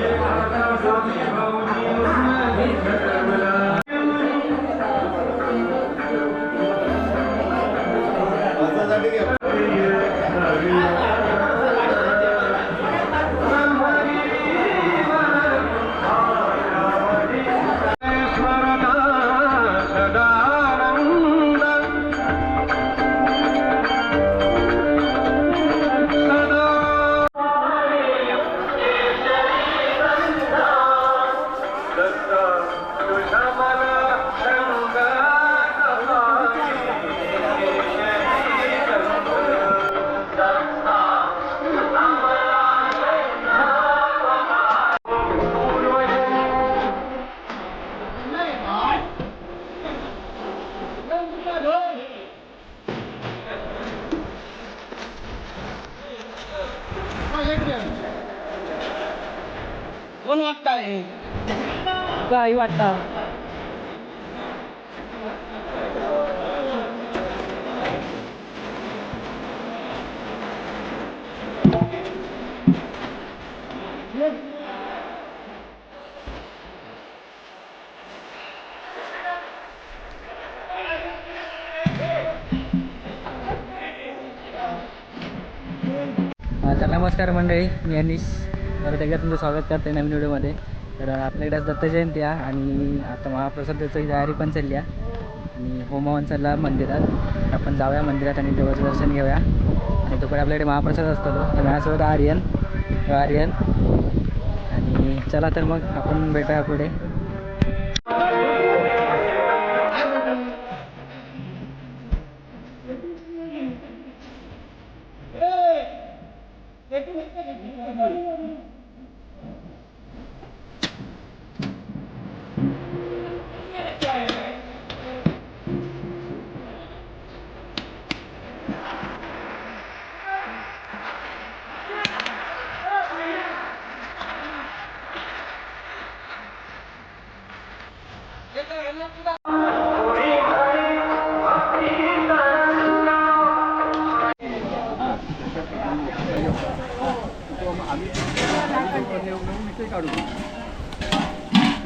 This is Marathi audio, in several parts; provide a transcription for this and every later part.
Yeah. कोण वाटताय काही वाटतं हा, तर नमस्कार मंडळी मी अनिश तर एकदा तुमचं स्वागत करते नवीन व्हिडिओमध्ये. तर आपल्याकडे आज दत्त जयंती आहे आणि आता महाप्रसादाची तयारी पण चालली आहे. आणि होमवन चालला मंदिरात. आपण जाऊया मंदिरात आणि देवाचं दर्शन घेऊया. आणि तोपर्यंत आपल्याकडे महाप्रसाद असतो तो. तर माझ्यासोबत आर्यन. आर्यन. आणि चला तर मग आपण भेटूया पुढे.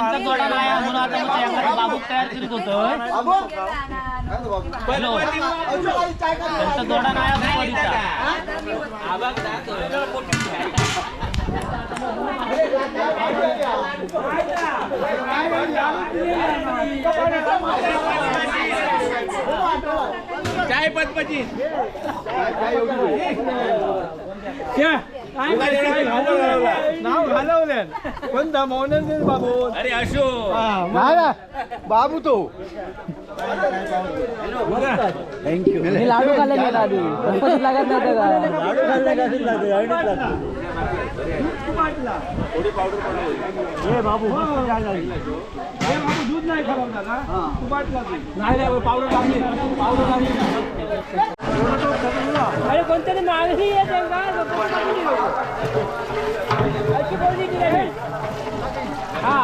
त्यांचा जोडा नाही म्हणून आता मी शेंगाचा बाबूक तयार करीत होतो. गेला ना, ना. हॅलो. त्यांचा जोडा नाही आहे पोरीचा. आता नाव घालवलं कोणता मौनंद बाबू? अरे अशोक बाबू तो. मी लाडू खाल्ले गेला आधी. लागत नाही हे बाबू दूध नाही खराब झाला तू बाटला दे. नाही नाही पावडर टाकली पावडर अरे कोणतरी मागणी येते का? हा.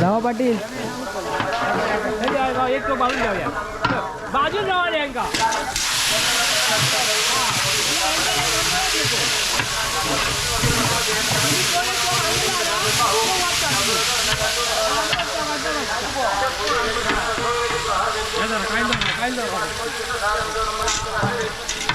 રાવા પાટીલ એક તો બાજુ જાવ બાજુ જવાની એન્કા કાયદો કાયદો કાયદો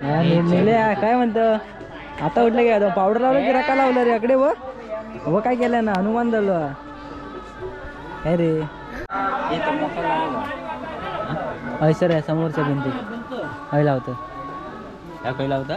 नेले काय म्हणतं? आता उठलं काय पावडर लावलं की रका लावलं रे अकडे व व काय केलं ना हनुमान झालं. काय रे? हय सर आहे समोरच्या भिंती हय लावतं. ह्या खय लावता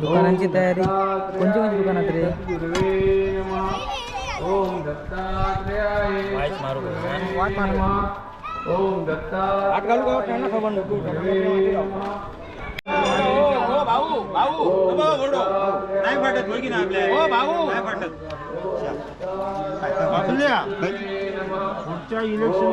दुकानांची तयारी कोणती कोणती दुकानात रे ओम दत्तात्रेयाय मारू भाऊ भाऊ नाही फाटत होय की ना आपल्या हो भाऊ नाही फाटत पुढच्या इलेक्शन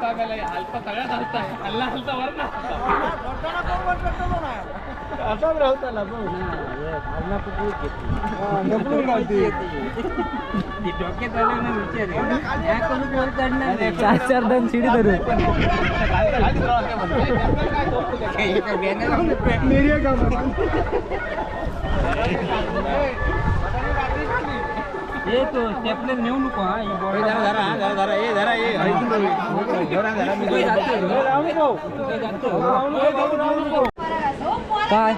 सद्गुरुवे नमः ओम दत्तात्रेयाय सद्गुरुवे नमः ओम दत्तात्रेयाय सद्गुरुवे नमः ओम दत्तात्रेयाय सद्गुरुवे नमः ओम दत्तात्रेयाय ओम दत्तात्रेयाय चार चार दन शिडी धरू. ये तो स्टेपलर नेऊ नको हा ही ए ए मी जातो. काय?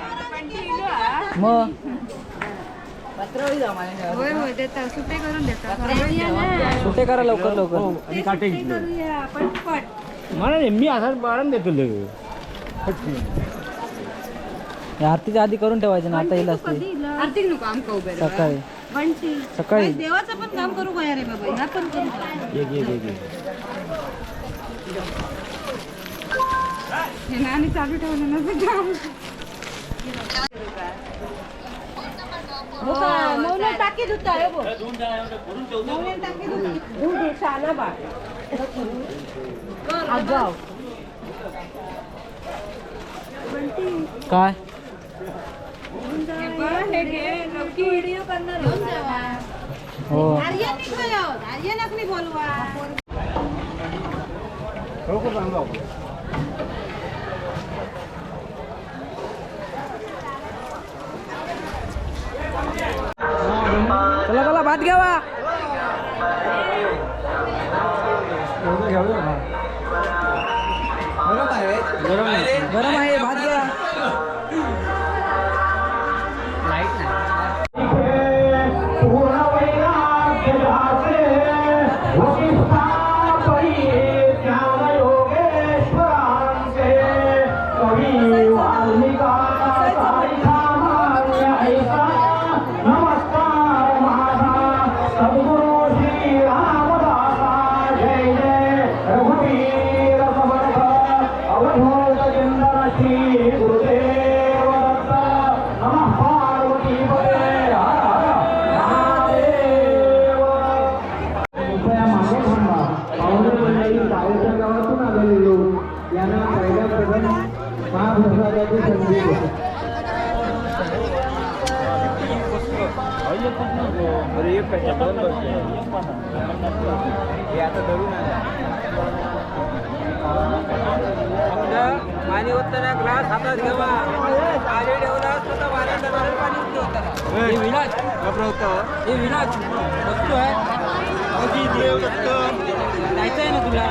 मग? सुटे करून देता. सुटे करा लवकर लवकर. पटपट. मला नाही मी असा बाळण देतो हे आरतीच्या आधी करून ठेवायचं ना आता येईल असते. आर्थिक नको आमका उभे रे. सकाळी. सकाळी. काय देवाचं पण काम करू काय रे बाबा ह्या पण करू. हे नाणी चालू ठेवलं ना ते काम. हो का? मौन टाकी धुता हे. टाकी. आगाव. काय? हे. आहे. चला चला भात घ्यावा. गरम आहे. भात घ्या पाणी ओतताना ग्लास हातात घ्यावा पाणी ठेवला हे विलास हे विलास बसतो आहे जायचं आहे ना तुला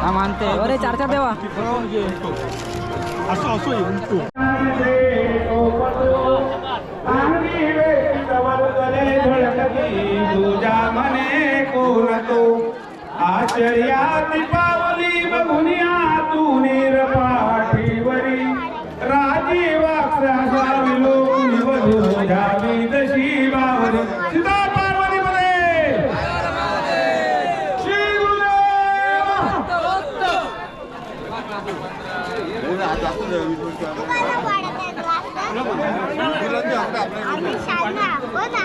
हा मानते अरे चार चार देवा. असं असं येऊन तू तुझ्या मने कोण तो आश्चर्याती पावली बघुनिया तू पाठीवरी राजीवाक्षा विलोकुनी वधू झाली जशी बावरी सीता पार्वती मध्ये श्री गुरुदेव आम्ही शाळा हो ना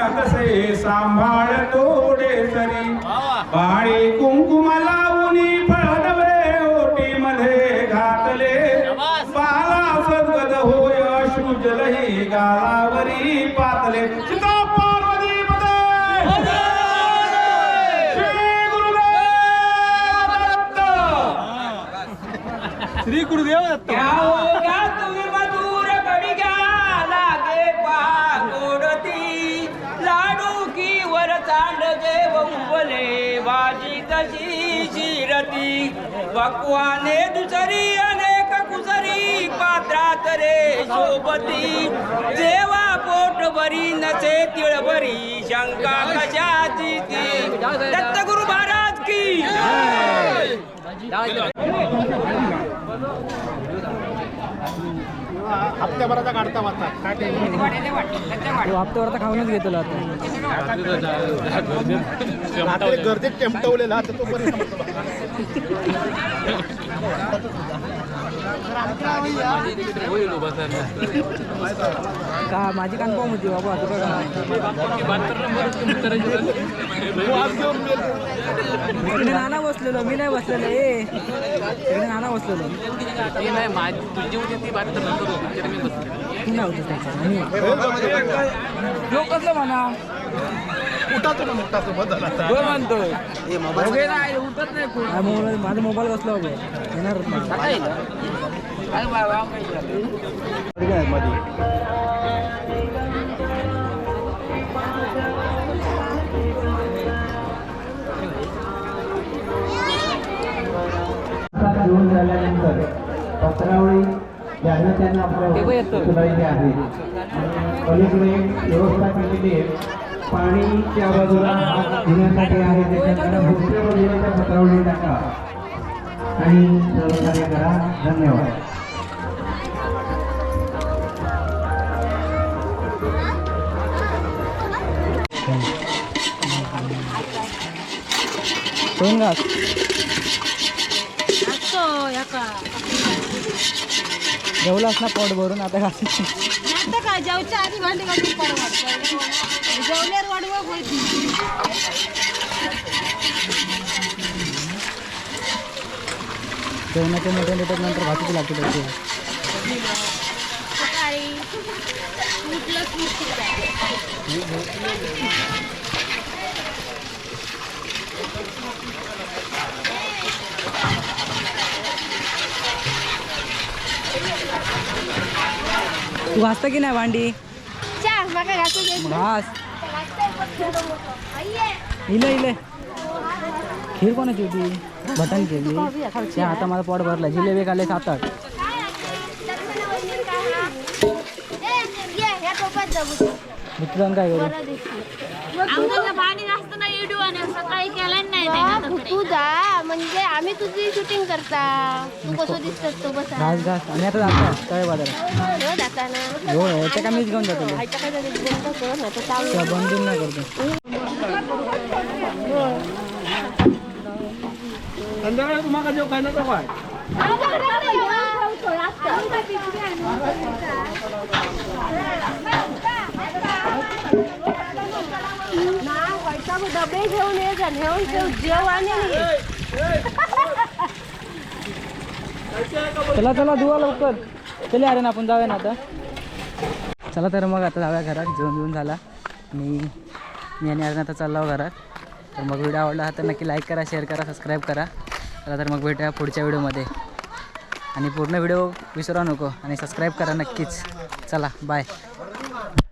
म्हणतसे सांभाळ तोडे सरी बाळी कुंकुम लावून फळदवे ओटी मध्ये घातले. बाला सद्गद होय अश्रुजलही गालावरी पातले. सीता पार्वती पदे श्री गुरुदेव दत्त! भाजी तशी शिरती पक्वाने दुसरी अनेक कुसरी पात्रात रे सोबती. जेवा पोट बरी नसे तिळबरी शंका कशाची ती? दत्त गुरु महाराज की हप्त्याभराचा काढता वाचा आता खाऊनच घेतो आता. गर्दीत टेमटवलेला आता तो पर्यंत का? माझी कन्फर्म होती बाबा तुला इकडे नाना बसलेलो मी नाही बसलेलो ए. इकडे नाना बसलेलो. तू नाही होतीस त्याच्यात. मी ह्यो कसलं म्हणा. उठातो ना मोठा सोबत झाला आता. कोण म्हणतोय दोघे नाही उठत नाही कोण हा, मोबाईल माझा मोबाईल बसला बाबा येणारच नाही अरे बाबा घेऊन झाल्यानंतर पत्रावळी ज्यांना त्यांना तेव्हा येतो. आपल्या उचलायचे आहे आणि पलीकडे व्यवस्था केलेली आहे पाणीच्या बाजूला हात धुण्यासाठी आहे. त्याच्याकडे भोसले वगैरे पत्रावळी टाका. आणि सहकार्य करा. धन्यवाद. दोन घास असतो याका जेवलास ना पोट भरून आता काय जेवच्या आधी भांडी घालून परवडत जेवल्यावर वाढवा होईल जेवणाच्या मोठ्या मोठ्या नंतर भाजीची लागते त्याची सकाळी उठलं की तू घासता की नाही भांडी. घास. इले इले. खीर कोणाची होती? बटन केली त्या आता माझा पोट भरला. जिलेबी खाल्ले सात आठ. मित्रांनो काय करू? इडून सकाळी केलं नाही तू जा म्हणजे आम्ही तुझी शूटिंग करता. तू कसं दिसत तो बसा. घास घास आणि आता जातो. काय बाजारात हो जाताना हो का मीच घेऊन जातो ते. तर त्या बंदून नाही करतो. संध्याकाळी तुम्हाला जेव काय नको काय डबे घेऊन ये जा घेऊन. चला चला दुवा लवकर. चले अरे ना आपण जाऊया ना आता. चला तर मग आता जाऊया घरात. जेवण जेवण झाला. आणि मी आणि अरे आता चाललो घरात. तर मग व्हिडिओ आवडला हा तर नक्की लाईक करा शेअर करा सबस्क्राईब करा. चला तर मग भेटूया पुढच्या व्हिडिओमध्ये. आणि पूर्ण व्हिडिओ विसरू नको आणि सबस्क्राईब करा नक्कीच. चला बाय